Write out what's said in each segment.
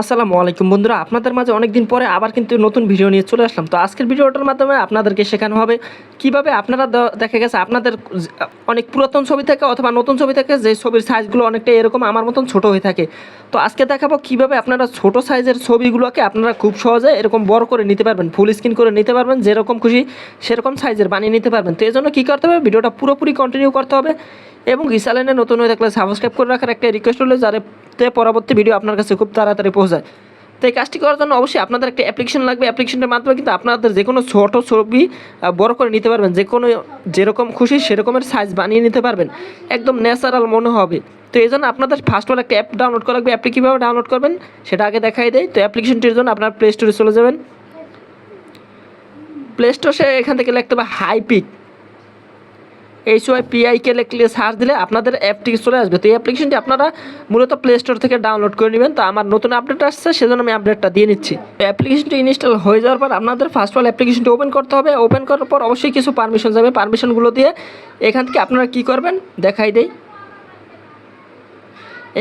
আসসালামু আলাইকুম বন্ধুরা, আপনাদের মাঝে অনেক দিন পরে আবার কিন্তু নতুন ভিডিও নিয়ে চলে আসলাম। তো আজকের ভিডিওটার মাধ্যমে আপনাদেরকে শেখানো হবে কীভাবে আপনারা দেখা গেছে আপনাদের অনেক পুরাতন ছবি থেকে অথবা নতুন ছবি থেকে, যে ছবির সাইজগুলো অনেকটা এরকম আমার মতন ছোট হয়ে থাকে। তো আজকে দেখাবো কীভাবে আপনারা ছোট সাইজের ছবিগুলোকে আপনারা খুব সহজে এরকম বড় করে নিতে পারবেন ফুল স্ক্রিন করে নিতে পারবেন, যেরকম খুশি সেরকম সাইজের বানিয়ে নিতে পারবেন। তো এই জন্য কী করতে হবে, ভিডিওটা পুরোপুরি কন্টিনিউ করতে হবে এবং চ্যানেলে নতুন হয়ে থাকলে সাবস্ক্রাইব করে রাখার একটা রিকোয়েস্ট হলো যাতে পরবর্তী ভিডিও আপনার কাছে খুব তাড়াতাড়ি পৌঁছায় তো এই কাজটি করার জন্য অবশ্যই আপনাদের একটা অ্যাপ্লিকেশন লাগবে। অ্যাপ্লিকেশনের মাধ্যমে কিন্তু আপনাদের যে কোনো ছোট ছবি বড় করে নিতে পারবেন। যে কোনো যেরকম খুশি সেরকমের সাইজ বানিয়ে নিতে পারবেন। একদম ন্যাচারাল মনে হবে। তো এই জন্য আপনাদের ফার্স্ট অল একটা অ্যাপ ডাউনলোড করা লাগবে। অ্যাপটি কীভাবে ডাউনলোড করবেন সেটা আগে দেখাই দেয়। তো অ্যাপ্লিকেশনটির জন্য আপনার প্লে স্টোরে চলে যাবেন। প্লে স্টোরে এখান থেকে লিখতে হবে হাইপিক এইচ ওয়াই পিআইকে লিখলে সার্চ দিলে আপনাদের অ্যাপটি চলে আসবে। তো এই অ্যাপ্লিকেশনটি আপনারা মূলত প্লে স্টোর থেকে ডাউনলোড করে নেবেন। তো আমার নতুন আপডেট আসছে, সেজন্য আমি আপডেটটা দিয়ে নিচ্ছি। অ্যাপ্লিকেশনটি ইনস্টল হয়ে যাওয়ার পর আপনাদের ফার্স্ট অল অ্যাপ্লিকেশনটি ওপেন করতে হবে। ওপেন করার পর অবশ্যই কিছু পারমিশন যাবে। পারমিশনগুলো দিয়ে এখান থেকে আপনারা কী করবেন? দেখাই দেই।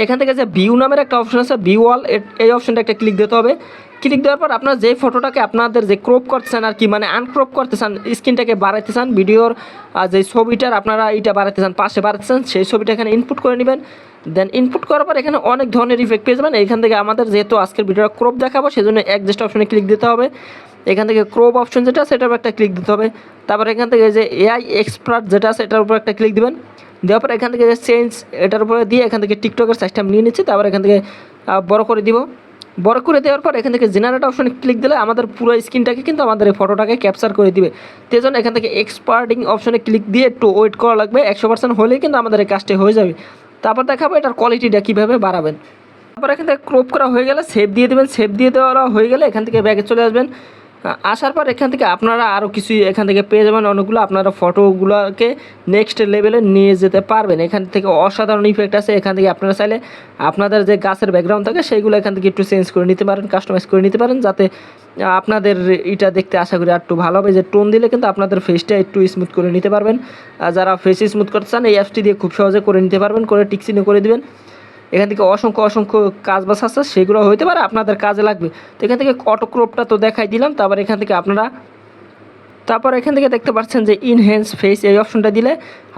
এখান থেকে যে ভিউ নামের একটা অপশন আছে ভিউ অল এই অপশনটা একটা ক্লিক দিতে হবে। ক্লিক দেওয়ার পর আপনার যে ফটোটাকে আপনাদের যে ক্রপ করতে চান আর কি মানে আনক্রপ করতে চান স্ক্রিনটাকে বাড়াইতে চান, ভিডিওর যে ছবিটার আপনারা এইটা বাড়াতে চান, পাশে বাড়াতে চান, সেই ছবিটা এখানে ইনপুট করে নেবেন। দেন ইনপুট করার পর এখানে অনেক ধরনের ইফেক্ট পেয়ে যাবেন। এখান থেকে আমাদের যেহেতু আজকের ভিডিওটা ক্রপ দেখাবো, সেজন্য অ্যাডজাস্ট অপশনে ক্লিক দিতে হবে। এখান থেকে ক্রপ অপশন যেটা সেটার উপর একটা ক্লিক দিতে হবে। তারপর এখান থেকে যে এআই এক্সপার্ট যেটা সেটার উপর একটা ক্লিক দিবেন। দেওয়ার পর এখান থেকে চেঞ্জ এটার উপরে দিয়ে এখান থেকে টিকটকের সাইজটা আমি নিয়ে নিচ্ছি, তারপর এখান থেকে বড় করে দিব। বড় করে দেওয়ার পর এখান থেকে জেনারেট অপশনে ক্লিক দিলে আমাদের পুরো স্ক্রিনটাকে কিন্তু আমাদের এই ফটোটাকে ক্যাপচার করে দিবে। তো জন্য এখান থেকে এক্সপার্টিং অপশনে ক্লিক দিয়ে একটু ওয়েট করা লাগবে, একশো পার্সেন্ট হলেই কিন্তু আমাদের এই কাজটা হয়ে যাবে। তারপর দেখাবো এটার কোয়ালিটিটা কীভাবে বাড়াবেন। তারপর এখান থেকে ক্রপ করা হয়ে গেলে সেভ দিয়ে দেবেন সেভ দিয়ে দেওয়া হয়ে গেলে এখান থেকে ব্যাগে চলে আসবেন। আসার পর এখান থেকে আপনারা আরও কিছু এখান থেকে পেয়ে যাবেন অনেকগুলো। আপনারা ফটোগুলোকে নেক্সট লেভেলে নিয়ে যেতে পারবেন। এখান থেকে অসাধারণ ইফেক্ট আছে। এখান থেকে আপনারা চাইলে আপনাদের যে গাছের ব্যাকগ্রাউন্ড থাকে সেইগুলো এখান থেকে একটু চেঞ্জ করে নিতে পারেন কাস্টমাইজ করে নিতে পারেন, যাতে আপনাদের এটা দেখতে আশা করি আর একটু ভালো হবে। যে টোন দিলে কিন্তু আপনাদের ফেসটা একটু স্মুথ করে নিতে পারবেন। যারা ফেস স্মুথ করতে চান, এই অ্যাপসটি দিয়ে খুব সহজে করে নিতে পারবেন, করে টিকসিনে করে দিবেন। এখান থেকে অসংখ্য অসংখ্য কাজ বাস আছে, সেগুলো হইতে পারে আপনাদের কাজে লাগবে। তো এখান থেকে অটোক্রপটা তো দেখাই দিলাম, তারপর এখান থেকে আপনারা তারপর এখান থেকে দেখতে পাচ্ছেন যে ইনহ্যান্স ফেস এই অপশনটা দিলে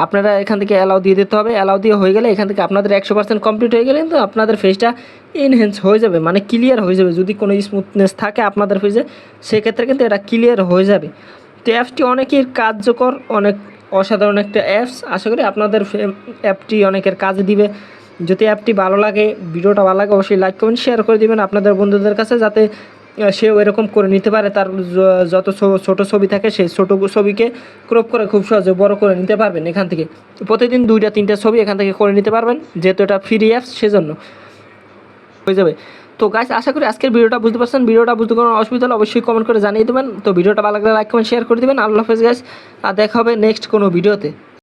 আপনারা এখান থেকে অ্যালাউ দিয়ে দিতে হবে। অ্যালাউ দিয়ে হয়ে গেলে এখান থেকে আপনাদের একশো পার্সেন্ট কমপ্লিট হয়ে গেলে কিন্তু আপনাদের ফেসটা ইনহ্যান্স হয়ে যাবে মানে ক্লিয়ার হয়ে যাবে। যদি কোনো স্মুথনেস থাকে আপনাদের ফেসে সেক্ষেত্রে কিন্তু এটা ক্লিয়ার হয়ে যাবে। তো অ্যাপসটি অনেকের কার্যকর, অনেক অসাধারণ একটা অ্যাপস আশা করি আপনাদের অ্যাপটি অনেকের কাজে দিবে। যদি অ্যাপটি ভালো লাগে, ভিডিওটা ভালো লাগে, অবশ্যই লাইক কমেন্ট শেয়ার করে দিবেন আপনাদের বন্ধুদের কাছে যাতে সেও এরকম করে নিতে পারে, তার যত ছোট ছবি থাকে সেই ছোটো ছবিকে ক্রপ করে খুব সহজে বড় করে নিতে পারবেন এখান থেকে। প্রতিদিন দুইটা, তিনটা ছবি এখান থেকে করে নিতে পারবেন, যেহেতু এটা ফ্রি অ্যাপস সেজন্য। হয়ে যাবে। তো গাইস আশা করি আজকের ভিডিওটা বুঝতে পারছেন। ভিডিওটা বুঝতে কোনো অসুবিধা হলে অবশ্যই কমেন্ট করে জানিয়ে দেবেন। তো ভিডিওটা ভালো লাগলে লাইক কমেন্ট শেয়ার করে দেবেন। আল্লাহ হাফেজ গাইস আর দেখা হবে নেক্সট কোনো ভিডিওতে।